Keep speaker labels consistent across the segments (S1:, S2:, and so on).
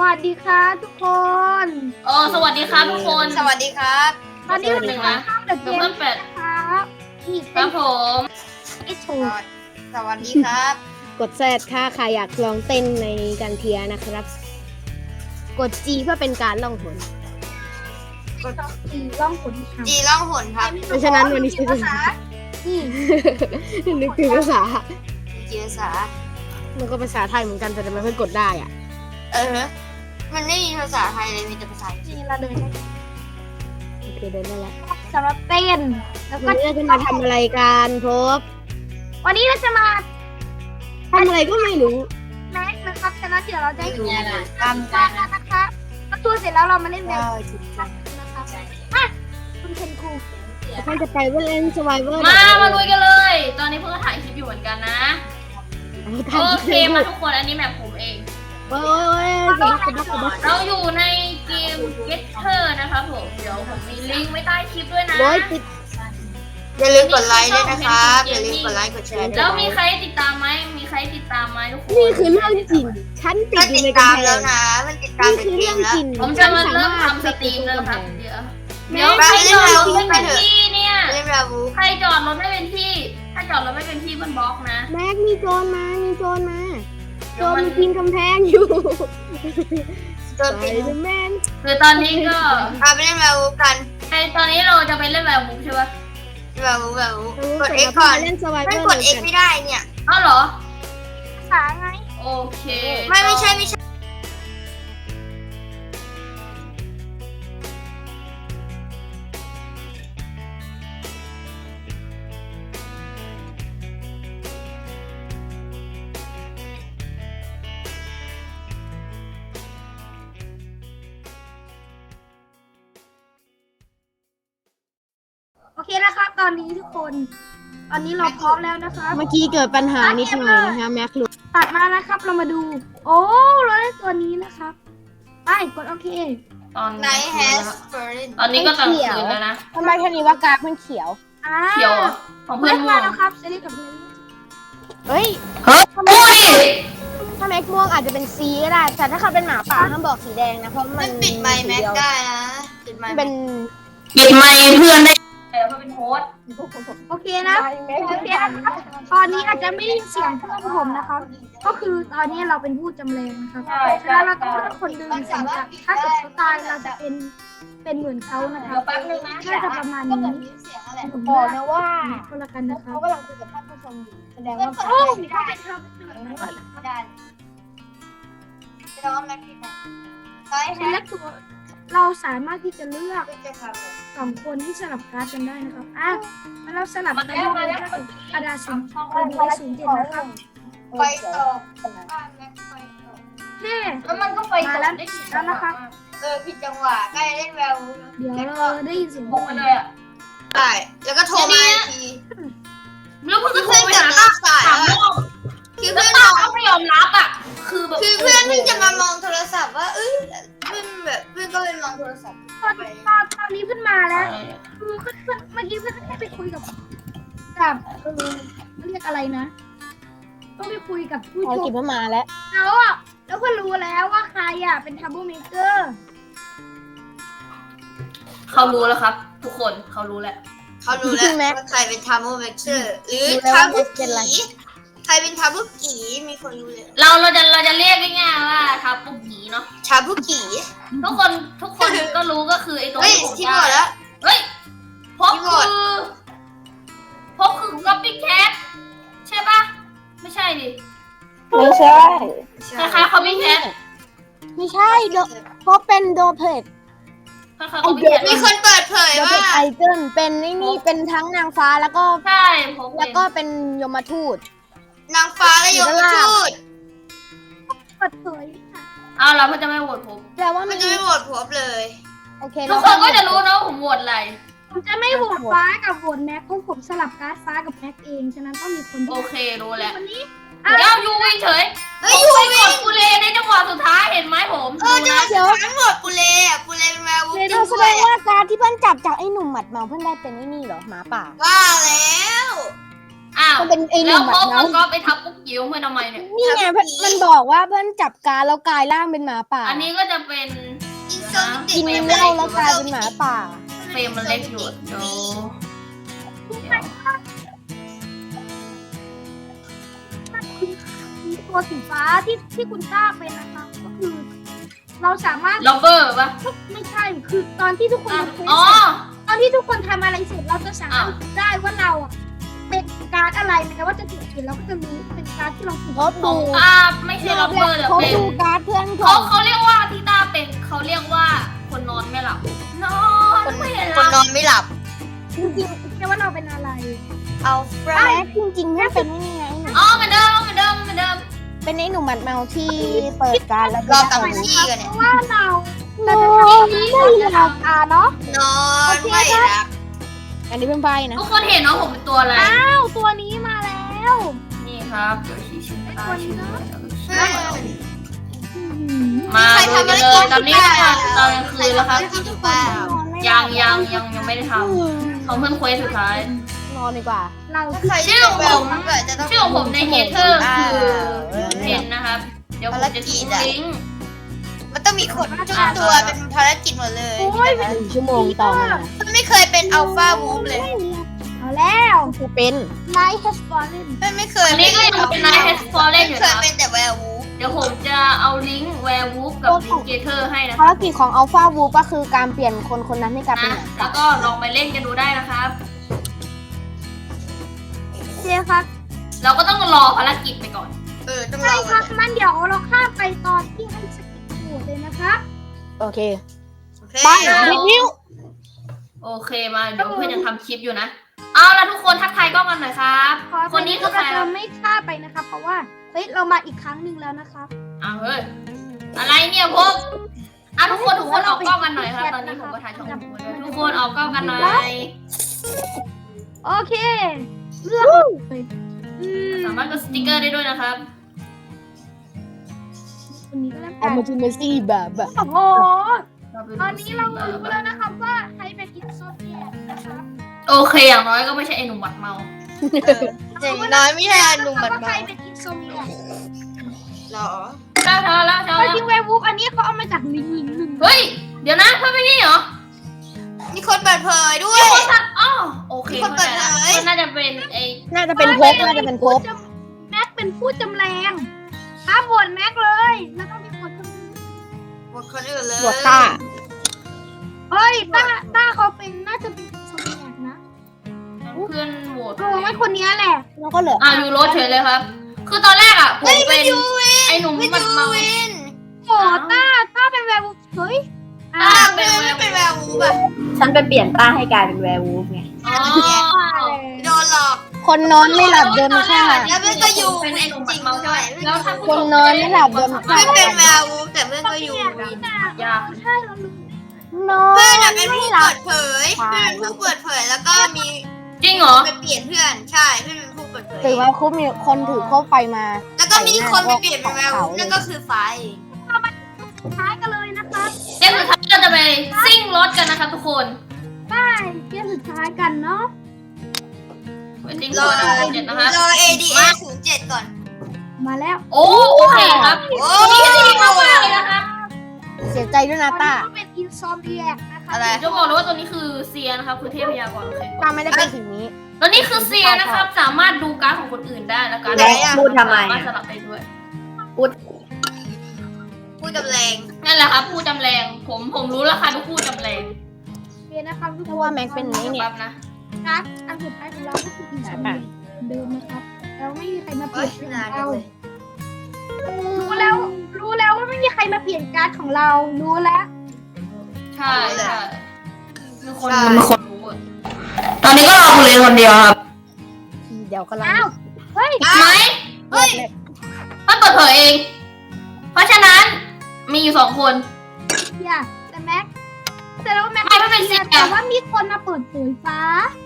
S1: วัสดีครับทุกคน
S2: เออสวัสดีครับทุกคน
S3: สวัสดีครับ
S1: ตอนนี้เรา
S2: สวัสดี
S1: จะ
S2: ครั
S1: มา
S2: บ
S1: เข้าเดอะเก
S2: ดับ
S1: ม
S2: เบิลแปด
S1: ครับนี่
S2: ค
S1: เป็
S2: รั
S1: น
S2: บผม
S1: ไอโช
S3: ส
S1: ว์
S3: วัสสวัสดีครับ
S4: กดแซดถ้าใครอยากลองเต้นในการเทียร์นะครับ กด G เพื่อเป็นการล่องหน
S1: สีร่องขนทาง
S3: จีร่องหนครับ
S4: เพราะฉะนั้นวันนี้ใช้ภาษา
S1: นี่
S4: นึกถึงภาษา
S3: จีภาษา
S4: มันก็ภาษาไทยเหมือนกันแต่ทำไมเพื่อนกดได้อะ
S3: เออ มันไม่มีภาษาไทยเลยมีแต่ภาษาอังกฤษ
S1: นี่เราเดินได้
S4: โอเคเดินได้แล้ว
S1: สำหรับเต้นแล้วก็
S4: วันนี้เราจะมาทำอะไรกันพบ
S1: วันนี้เราจะมา
S4: ทำอะไรก็ไม่รู้
S1: แม็กนะครับฉะนั้นเดี๋ยวเราจะให้ดู
S3: เนี่ยนะ
S1: ตามกันนะคะพอตัวเสร็จแล้วเรามาเล่นแบบ
S3: ว้าวจุดจัง
S1: นะคะอะคุณเคนครู
S4: ท่านจะไปเล่นสไวเวอร์
S2: มา มาลุยกันเลย ตอนนี้เพิ่งถ่ายคลิปอยู่เหมือนกันนะ โอเคมาทุกคน อันนี้แมปผมเอง
S4: โอ้ยโอ้ยกระดักกระดักกระดัก
S2: เราอยู่ในเกม Getter นะครับผม เดี๋ยวผมมีลิงก์ไว้ใต้คลิปด้วยนะ
S4: โอ้ยติด
S3: อย่าลืมกดไลค์ด้วยนะครับอย่าลืมกดไลค์กดแชร์ด้
S2: แล้ว
S3: วย
S2: มีใครติดตามไหม มีใครติดตามไหมทุกคน
S4: นี่คือเรื่องจริง ฉันติด
S3: มัน
S4: อยู่
S3: ติด
S4: ใน
S3: ตาม
S4: กำแพ
S3: แล้ว
S4: ง
S3: นะ มันติดตาม
S4: นี่
S3: ใน
S4: คือ
S3: เก
S4: เรื่อ
S3: ม
S4: ง
S3: แล้ว
S4: จริง
S2: ผมจะมาเริ่ม
S4: ฉัน
S2: ทำสตรีมแล้วนะครับ
S4: ติดอยู่
S2: เดี๋ยว
S4: กำแพง
S2: เดี๋ยวใครจอดรถไม่เป็นที่เนี่ย
S3: เล่นราบู
S2: ใครจอดรถไม่เป็นที่ ถ้าจอดรถไม่เป็นที่เพื่อนบล็อกนะ
S4: แม็กมีโจรมา มีโจรมา โจรมันปีนกำแพงอยู่
S3: โดน
S4: ไป
S3: ปิด
S4: เดอแมน
S2: คือตอนนี้ก็
S3: เอาไปเล่นราบูกัน
S2: ไอตอนนี้เราจะไปเล่นแบบบุ๊กใช่ปะ
S3: ราบูราบูกด
S4: เอ็
S3: X ก่อน
S4: เล่นสไวเว
S3: ไม่
S4: อร์
S3: กด X ไม่ได้เนี่ย
S2: อ้าวเหรอ
S1: ภาษาไง
S2: โอเค
S3: ไม่ไม่ใช่ไม่ใช่
S1: ตอนนี้ทุกคน ตอนนี้เราพร้อมแล้วนะครับ
S4: เมื่อกี้เกิดปัญหานิดหน่อยนะคะแม็กหลุด
S1: ตัดมานะครับเรามาดู โอ้เราได้ตัวนี้นะครับ ไปกดโอเค
S2: ตอน
S3: ไนท์แฮสเฟอร์น
S2: ตอนนี้ก็กลางคืนแล้วนะ
S4: ทำไมท่านี้ว่ากราฟมันเขียว
S1: อ่า
S2: เขียวเหรอของ
S1: เพื่
S2: เพื่
S1: อ
S2: อนนม่ว
S1: มางแล้วครับเซรีกับเมลี่
S4: เฮ้ย
S2: โอ้ย
S4: ถ้าแม็กม่วงอาจจะเป็นซีก็ได้ แต่ถ้าเขาเป็นหมาป่าห้ามบอกสีแดงนะ เพราะมั
S3: มันนปิดไมค์แม็กได้นะ ปิดไม
S4: มัน
S3: ค์
S4: เป็น
S2: ปิดไมค์เพื่อนได้ เดี๋ยวเขาเป็นโฮสต์
S1: โอเคนะโอเคนะครับตอนนี้อาจจะไม่ได้ยินเสียงเพื่อนผมนะครับ ก็คือตอนนี้เราเป็นผู้จำแรงนะครับฉะนั้นเราต้องเป็นคนดึงเสียงจากถ้าเกิดเขาตายเราจะเป็นเป็นเหมือนเขานะครับน่าจะประมาณนี้ผม
S4: บอก
S1: ว่า
S4: นะว่า
S1: ก็แล้วกันนะครับ
S4: เขากำลังคุยกับท่านผู้ชมอยู่แสดงว่า
S1: โอ้ไม่ได้ครับ
S3: ได้จะร้องแม็กซ์ไนท์แฮ
S1: เลือ
S3: ส
S1: กตัวเราสามารถที่จะเลือก
S3: จะทำ
S1: สองคนที่สลับการ์ดกันได้นะครับอะแล้วเราสลับกันได้เลยถ้าเกิดกระดาษศูนย์เราดูได้ศูนย์เจ็ดนะครับ
S3: ไปต่อบ้านแม็กซ์ไปต่อ
S1: เท่
S2: แล้วมันก็ไป
S1: มาแล้วแล้วนะครับ
S3: เออผิดจังหวะใกล้เล่นแววแล้ว
S1: เดี๋ยวเราได้ยินเสียง
S2: บุกมาเลยอะ
S3: ใช่แล้วก็โทรมาอีกที
S2: แล้วเพื่อนก็โทร
S3: เพื่อน
S2: ไป
S3: จะ
S2: หา
S3: รับสาย
S2: สาม
S3: แล้ว
S2: รอบ
S3: คือ
S2: แล้
S3: เพื่
S2: ว
S3: อน
S2: ป้าม
S3: อง
S2: ก็ไม่ยอมรับอะ คือแบบ
S3: คือเพื่อนเพิ่งจะมามองโทรศัพท์ว่าเอ้ยเพื่อนแบบเพื่อนก็เลยมองโทรศัพท์
S1: ตอนตอนตอนนี้เพิ่งมาแล้วคือเพื่อนเพื่อนเมื่อกี้เพื่อนแค่ไปคุยกับกับเออเรียกอะไรนะ ต้องไปคุยกับผู้
S4: ภาร
S1: ช
S4: กิจ
S1: ม
S4: เพิ่งมาแล้ว
S1: แล้วอะแล้วก็รู้แล้วว่าใครอะเป็นทับเบิลเมเกอร์
S2: เขารู้แล้วครับ ทุกคนเขารู้แล้ว
S3: เขารู้แล้ว
S4: แม็ก
S3: ว่าใครเป็นทามูเวกเชอร์หรือ
S4: รู้แล้ว
S3: ทา
S4: ว่า
S3: บุ
S4: เป็นอะไร
S3: กี ใครเป็นทาบุกีมีคนรู้เลย
S2: เราเราจะเราจะเรียกง่ายๆว่าทับปุ๊กหีเนาะ
S3: ชาบุกี
S2: ทุกคนทุกคนก็รู้ก็คือไอ้ตัว
S3: เฮ้ย
S2: ที่ผม
S3: ที่หมดแล้ว
S2: เฮ้ยพบ
S3: ที่หม
S2: คื
S3: ด
S2: อพบคือ copycat ใช่ปะไม่ใช่ดิ
S4: ไม่ใช่
S2: คล้ายๆ copycat
S4: ไม่ใช่โดเพราะเป็นโดเพจ
S2: คล้ายๆ copycat
S3: มีคนเปิดเผย
S4: โดเพ
S3: ว่า
S4: จไอเกิลเป็นนี่นี่เป็นทั้งนางฟ้าแล้วก็
S2: ใช่ผม
S4: แล้วก็เป็นยมทูต
S3: นางฟ้าและยมทูต
S1: เปิดเผยค่ะ
S2: เอาเราก็จะไม่โหวตผม
S4: แต่ว่า
S3: มั
S4: มันน
S3: จะไม่โหวตพบเลย
S4: โอเค
S2: ทุกคนก็จะรู้นะว่าผมโหวตอะไร
S1: ผมจะไม่โหวตฟ้ากับโหวตแม็กเพราะผมสลับการ์ดฟ้ากับแม็กเองฉะนั้นต้องมีคน
S2: โอ
S1: ที่
S2: เครู้แล้ว
S1: คนนี้
S2: เดี๋ยวยูวิ่งเฉย
S3: เฮ้ย
S2: ผม
S3: ยู
S2: ไป
S3: วิ
S2: ก
S3: น
S2: ดกูเลในจังหวะสุดท้ายเห็นไหมผม
S3: เออ
S2: ดู
S3: จะ
S2: นะ
S4: เดี๋ยว
S3: ทั้งหมดปูเล่อะปูเล่เป็นแวร์วูฟจริ
S4: เรา
S3: ง
S4: แส
S3: ด้
S4: ด
S3: วย
S4: งว่าการที่เพื่อนจับจากไอ้หนุ่มหมัดเมาเพื่อนได้เป็นไอ้นี่เหรอหมาป่า
S3: ว่าแล้ว
S2: อ้าว
S4: มันเป็นไอ้ห
S2: แล้
S4: นุ่
S2: ว
S4: ม
S2: พ
S4: แบบ
S2: วก
S4: นั้
S2: มันนก็ไปทับปุ๊กกิ้วเพื่อนทำไมเนี่ย
S4: นี่ไงเพื่อนมันบอกว่าเพื่อนจับการแล้วกลายร่างเป็นหมาป่า
S2: อันนี้ก็จะเป็น
S3: อินโซ
S4: กินเหล้าแล้วกลายเป็นหมาป่า
S2: เฟรมมันเล็กอยู่เดี๋ยว
S1: มีตัวสีฟ้าที่ที่คุณต้าเป็นนะคะก็คือ เราสามารถ
S2: ล็อบเบอร์ปะ
S1: ไม่ใช่คือตอนที่ทุกคน
S2: อะ
S1: ทำเควส
S2: อ๋อ
S1: เสร็จตอนที่ทุกคนทำอะไรเสร็จเราจะสามารถ
S2: อ้าว
S1: รู้ได้ว่าเราอะ เป็นการ์ดอะไรแม้ว่าจะถูกเขียนเราก็จะรู้เป็นการ์ดที่เราถูก
S4: เขา
S2: ข
S4: ดู
S2: องอ่าไม่ใช่ล็อบเบอร์แต่
S4: เขา
S2: เป็น
S4: ดูการ์ดเพื่อนก่
S2: เขา
S4: อน
S2: เขาเรียกว่าที่ต้าเป็นเขาเรียกว่าคนนอนไม่หลับนอนไม่ห
S3: คนน
S2: ลั
S3: อบนไม่หลับ
S1: จริงๆแค่ว่าเราเป็นอะไร
S3: เอาฟรา
S4: แม็กจริงๆเพื่อนเป็นนี่ไงหนุ่ม
S2: อ๋อเหมือนเดิมเหมือนเดิมเหมือนเดิม
S4: เป็นไอ้หนุ่มหมัดเมาที่เปิดการแล้ว
S3: รอ
S4: ได้
S3: กลับ
S1: ไป
S3: มา
S1: นะ
S3: ที่
S1: คะ
S3: กัน
S1: เพ
S3: เนี่ย
S1: ราะว่าเรา
S4: น
S1: เรา
S4: อ
S1: จะทำ
S4: นนี้เป็นไพ่นะ
S2: ทุกคนเห็นเนาะผมเป็นตัวอะไร
S1: อ้าวตัวนี้มาแล้ว
S2: นี่ครับเดี๋ยวชี้ชิ้นตาชิ้นเลย
S1: อื้อหือ
S2: มาดูกันเลยตอนนี้ก็ตอนกลางคืนแล้วครับ
S3: กินหรือเปล่า
S2: ยังยังยังยังไม่ได้ทำเขาเพิ่งเควสสุดท้าย
S4: นอนดีกว่า
S1: เรา
S3: ถ้า
S1: คือ
S3: ใคร
S2: ชื่อของผม
S3: แบบจะต้อง
S2: ชื่อของผมในเฮเทอร์คือ
S3: อ่า
S2: เพนนะครับ เดี๋ยวผมจะทิ้งลิงก์
S3: มันต้องมีคนทุกตัวเป็นภารกิจหมดเลย
S1: โอ้ย
S4: หนึ่งชั่วโมงต่อมา
S3: มันไม่เคยเป็นอัลฟาวูฟเลย
S1: เอาแล้ว
S4: คือเป็น
S1: Night has fallen
S3: มันไม่เคย
S2: อันนี้ก็ยังเป็นนายเฮสฟอร์เรนอยู่
S3: เคย
S2: นะ
S3: เป็นแต่แวร์วูฟ
S2: เดี๋ยวผมจะเอาลิงก์แวร์วูฟกับลิงก์เกเทอร์ให้นะ
S4: ภารกิจของอัลฟาวูก็คือการเปลี่ยนคนคนนั้นให้กลายเป็น
S2: นะ
S4: หมา
S2: แล้วก็ลองไปเล่นกันดูได้นะครับ
S1: เจ๊ครับ
S2: เราก็ต้องรอภารกิจไปก่อน
S3: เออต้องร
S1: ใช่
S3: อ
S1: ครับมันเดี๋ยวเราข้ามไปตอนที่ให้สกิป โหวตเลยนะครับ
S4: โอเค
S3: โอเค
S4: ไปรีวิว
S2: โอเคมาเดี๋ยวเพื่อนยังทำคลิปอยู่นะ เอาละทุกคนทักทายกล้องกันหน่อยครับ
S1: ขอ
S2: คนนี้คือใคร
S1: เรา
S2: ครั
S1: จะ
S2: บ
S1: ไม่ฆ่าไปนะครับ เพราะว่าเฮ้ยเรามาอีกครั้งหนึ่งแล้วนะครับ
S2: อ้าวเฮ้ยอะไรเนี่ยพวกอะทุกคนทุกคนออกกล้องกันหน่อยครับตอนนี้ผมก็ถ่ายช่องผมด้วยทุกคนออกกล้องกันหน่อย
S1: โอเคเลือกเลยอืม
S2: สามารถกดสติกเกอร์ได้ด้วยนะครับ
S1: คนนี้ก็แล้ว
S4: เอา
S1: กัน
S4: มาจูเมซี่แบบแบบ
S1: โอ้โห ตอนนี้เรารู้แล้วนะครับว่าใครเป็นอินโซเฟียนะครับ
S2: โอเคอย่างน้อยก็ไม่ใช่ไอ้หนุ่มหมัดเมา
S3: เจ๋งน้อยไม่ใช่อนุมัติ
S1: ว่าใคร
S3: มา
S1: เป็นอินโซเฟีย
S3: หรอ
S2: เช้าเช้าแล้วเช้า
S1: ไอ้
S2: แล้ว
S1: ที่เววูฟอันนี้เขาเอามาจากลิงลิงหนึ่ง
S2: เฮ้ย เดี๋ยวนะเพื่อนไม่นี่เหรอ
S3: มีคนเปิดเผยด้วย
S2: คนทัดอ๋อโอเค
S3: มีคนเปิดเผย
S2: มันน่าจะเป็นไอ้
S4: น่าจะเป็นภพน่าจะเป็นภพ
S1: แม็กเป็นผู้จำแรง ห้ามโหวตแม็กเลยแล้วต้องมีคนคนนึง
S3: หมดคนอื่นเลย
S4: บวกต้า
S1: เฮ้ยต้าต้าเขาเป็นน่าจะเป็นอินโซเฟียนะ
S2: เพื่อนโหวต
S1: โอ้ไม่คนนี้แหละ
S4: แล้วก็เหลือ
S2: อะยูโรเฉยเลยครับ คือตอนแรกอะผม
S3: เฮ้ย
S2: เป็น
S3: ยูวิน
S2: ไอ้หนุ่ม
S3: ไม่
S2: หมัด
S3: ยู
S2: เมา
S3: วิน
S1: โอ้ต้าต้าเป็นแวร์วูฟเฮ้ยอ่า
S3: อ้าวเพื่อนไม่เป็นแวร์วูฟอะ
S5: ฉันไปเปลี่ยนต้าให้กลายเป็นแวร์วูฟไง
S2: อ๋อ
S3: โดนหลอก
S4: คนนอนไม่หลับโดนฆ่า
S3: แล้วเพื่อนก็อยู่
S2: เป็นไอ้หนุ่มหมั
S3: จ
S2: ด
S3: ริง
S2: เมา
S3: ๆ
S2: ใช่
S3: ด้
S2: ไห
S3: ว
S2: ม
S3: ย
S2: แล้วถ้าผู้
S4: คนนอนไม่หลับโดน
S3: เพื่อนเป็นแวร์วูฟแต่เพื่อนก็อยู่วิน
S2: ยาก
S1: ใช่เราลืม
S4: นอน
S3: เพื่อนอะเป็นผู้
S4: ไม่หลั
S3: เปิ
S4: บ
S3: ดเผยเพื่อนเป็นผู้เปิดเผยแล้วก็มี
S2: จริงเหรอ
S3: ไปเปลี่ยนเพื่อนใช่เพื่อนเป็นผู้เปิดเผย
S4: ถือว่าคุปมีคนถือโคบไฟมา
S3: แล้วก็มีคนไปเปลี่ยนเป็นแวร์วูฟนั่นก็คือไฟ
S1: ท้ายกันเลยนะครับ
S2: เดี๋ยวสุดท้ายเราจะไปซิ่งรถกันนะครับทุกคน
S1: ได้เกมสุดท้ายกันเนาะ
S2: ไปซิ่ง
S3: ร
S2: ร
S3: อ
S2: ถกันเจ็ดนะครับ
S3: รอ ADA 0 7 ก่อน
S1: มาแล้ว
S2: โอ้โอเคครับ
S3: โอ้
S2: นี่ก็ดีมากๆเลยนะครับ
S4: เสียใจด้วยนะต้า
S1: ก็เป็นอินซอมเบียกนะคะ
S3: อะไร
S2: จะบอกเลยว่าตัวนี้คือเซียนะครับคือเทพยากรโอเค
S4: ต้าไม่ได้เป็นสิ่งนี้
S2: ตัวนี้คือเซียนะครับ สามารถดูการ์ดของคนอื่นได้แล้วการ์ด
S3: ไหนอะ
S5: พูดทำไม
S2: สามารถ
S5: อะ
S2: สลับได้ด้วย
S3: ผู้จำแรง
S2: นั่นแหละครับผู้จำแรง ผมผมรู้แล้วค่ะทุกผู้จำแรง
S1: โอเคนะครับทุก
S4: เพ
S1: ค
S4: ราะว่านแม็กเป็นนี้เนี่ย
S2: แป๊บนะ
S1: การ์ดอันสุดท้ายของเราก็คืออินซอมเบียกเดิมนะครับ แล้วไม่มีใครมาเป
S3: โอ้
S1: ลี่
S3: ย
S1: ยน
S3: นานจั
S1: เรา
S3: งเลย
S1: รู้แล้ว รู้แล้วว่าไม่มีใครมาเปลี่ยนการ์ดของเรา รู้แล้ว
S2: ใช่ใช่มีคนมีคนรู้อะตอนนี้ก็รอคุณเลยคนเดียวครับ
S4: เดี๋ยวกำลัง
S1: อ้าว เฮ้ย
S3: อ้า
S2: ไหม
S3: วเฮ้ย
S2: มันเปิดเผยเอง เพราะฉะนั้นมีอยู่สองคน
S1: อย่าแต่แม็กแต่แล้วาแม็ก
S2: ไม่ไม่เป็นเสีย
S1: แต่ว่ามีคนมาเปิดเผยฟ้ามี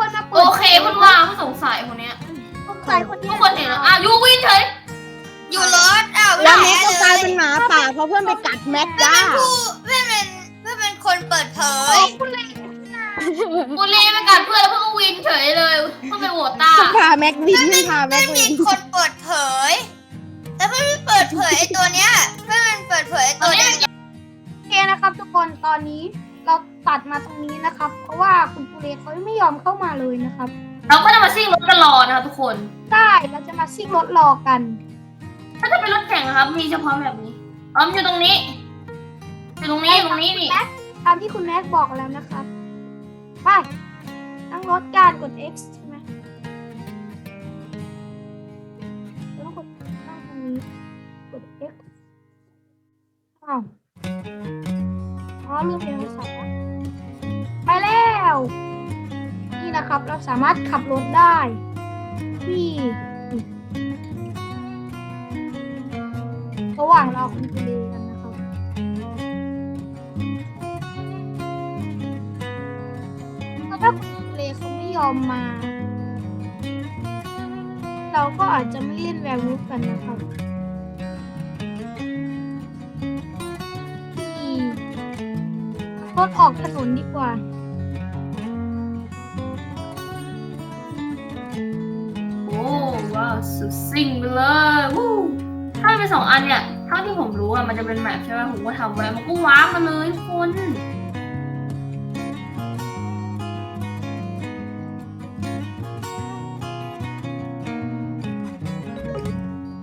S1: คนมาเปิ
S2: โอ
S1: ด
S2: เคเพิ่งว่าผู้สงสัยคนเนี้ย
S1: สงสัยคนนี้
S2: ทุกคนเห็นแล้วอะยูวินเฉย
S3: อยู่รถอ้าว
S4: แล้วแม็กก็กลาย
S3: เล
S4: เป็นหมาป่าเพราะเพื่อนไปกัดแม็ก
S3: เพื่อน
S4: จ้า
S3: เป็นผู้เพื่อนเป็นเพื่อนเป็นคนเปิดเผ
S1: เฮ้
S3: ย
S1: ยคุณเลยนะ
S2: กูเล่ไปกัดเพื่อนแล้วเพื่อนก็วินเฉยเลยเพื่อนไปโหวตตา
S4: พาแม็กวินไม่พาแม็
S3: เพื่อกน
S4: วิ
S3: มี
S4: น
S3: คนเปิดเผยแต่เพื่อนไม่เปิดเผยไอ้ตัวเนี้ยเพื่อนมันเปิดเผยไอ้ตัวเนี้ย
S1: โอเคนะครับทุกคนตอนนี้เรา ตัดมาตรงนี้นะครับ เพราะว่าคุณปูเลเขาไม่ยอมเข้ามาเลยนะครับ
S2: เราก็จะมาซิ่งรถกันรอนะคะทุกคน
S1: ได้เราจะมาซิ่งรถรอกัน
S2: ถ้าจะเป็นรถแข่งนะครับ มีเฉพาะแบบนี้อ๋อมันอยู่ตรงนี้อยู่ตรงนี้ตรงนี้นี่
S1: แม็กตามที่คุณแม็กบอกแล้วนะครับไปตั้งรถการกด X ใช่ไหมแล้วกดตั้งตรงนี้กด X อ้าวอ๋อลืมเรียนภาษาไปแล้ว นี่นะครับ เราสามารถขับรถได้ ที่ระหว่างเราคุณไปเรียนนะครับแล้วถ้าคุณเลเขาไม่ยอมมา เราก็อาจจะไม่เล่นแวร์วูฟกันนะครับที่รถออกถนนดีกว่า
S2: สุดซิ่งไปเลยวู้ถ้าเป็นสองอันเนี่ยเท่าที่ผมรู้อะมันจะเป็นแมปใช่ไหมผมก็ทำไว้มันก็ว้ามาเลยคน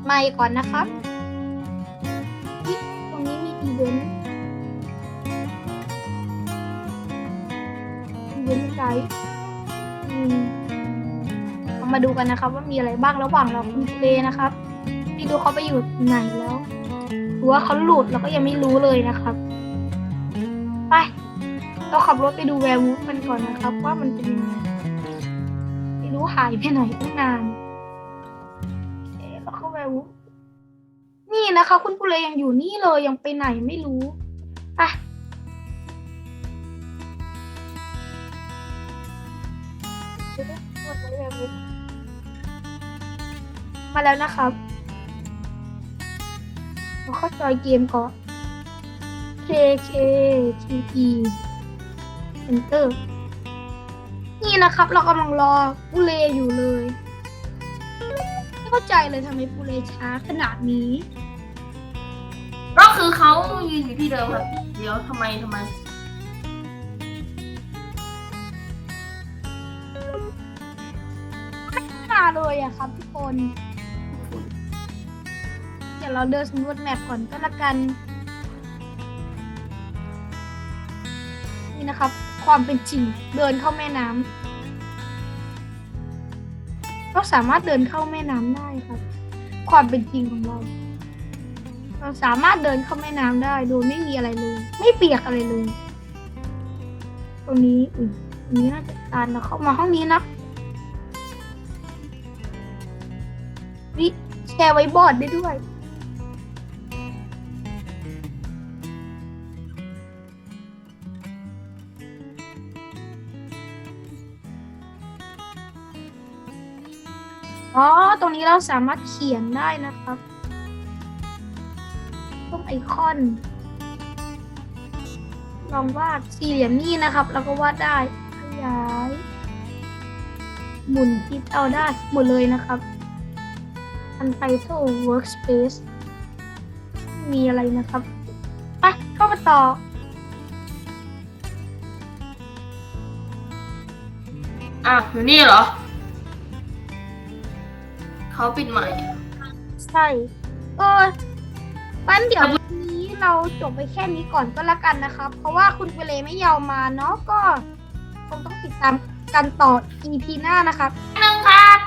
S1: มาก่อนนะครับตรงนี้มีอีเวนต์อีเวนต์ไกด์อืม มาดูกันนะครับ ว่ามีอะไรบ้างระหว่างเราคุณเลนะครับไม่รู้เขาไปอยู่ไหนแล้วหรือว่าเขาหลุดเราก็ยังไม่รู้เลยนะครับ ไปเราขับรถไปดูแวร์วูฟกันก่อนนะครับ ว่ามันเป็นยังไงไม่รู้หายไปไหนตั้งนานเคแล้วเข้าแวร์วูฟนี่นะคะ คุณปุเลยังอยู่นี่เลยยังไปไหนไม่รู้ไป มาแล้วนะครับเราเข้าจอยเกมก่อน K K T E Enter นี่นะครับเรากำลังรอปูเลอยู่เลย ไม่เข้าใจเลยทำไมปูเลช้าขนาดนี้
S2: ก็คือเขายืนอยู่ที่เดิมครับเดี๋ยวทำไมทำไม
S1: มาเลยอะครับทุกคนเดี๋ยวเราเดินสำรวจแมปก่อนก็แล้วกัน นี่นะครับ ความเป็นจริงเดินเข้าแม่น้ำเราสามารถเดินเข้าแม่น้ำได้ครับ ความเป็นจริงของเรา เราสามารถเดินเข้าแม่น้ำได้โดยไม่มีอะไรเลย ไม่เปียกอะไรเลยตรงนี้อุ้ยตรงนี้น่าจะการเราเข้ามาห้องนี้นะวิแชร์ไว้บอร์ดได้ด้วย อ๋อ ตรงนี้เราสามารถเขียนได้นะครับตรงไอคอน ลองวาดสี่เหลี่ยมนี่นะครับ แล้วก็วาดได้ ขยาย หมุนคิดเอาได้หมดเลยนะครับ Untitled Workspace มีอะไรนะครับ ไปเข้ามาต่อ
S2: อะอยู่นี่เหรอ เขาปิดใหม่
S1: ใช่เออปั้นเดี๋ยววันนี้เราจบไปแค่นี้ก่อนก็แล้วกันนะครับ เพราะว่าคุณเวเลไม่ยอมมาเนาะก็คงต้องติดตามกันต่อ EP หน้านะครับ
S2: หนึ่งครับ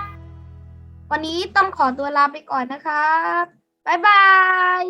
S1: วันนี้ต้องขอตัวลาไปก่อนนะครับ บ๊ายบาย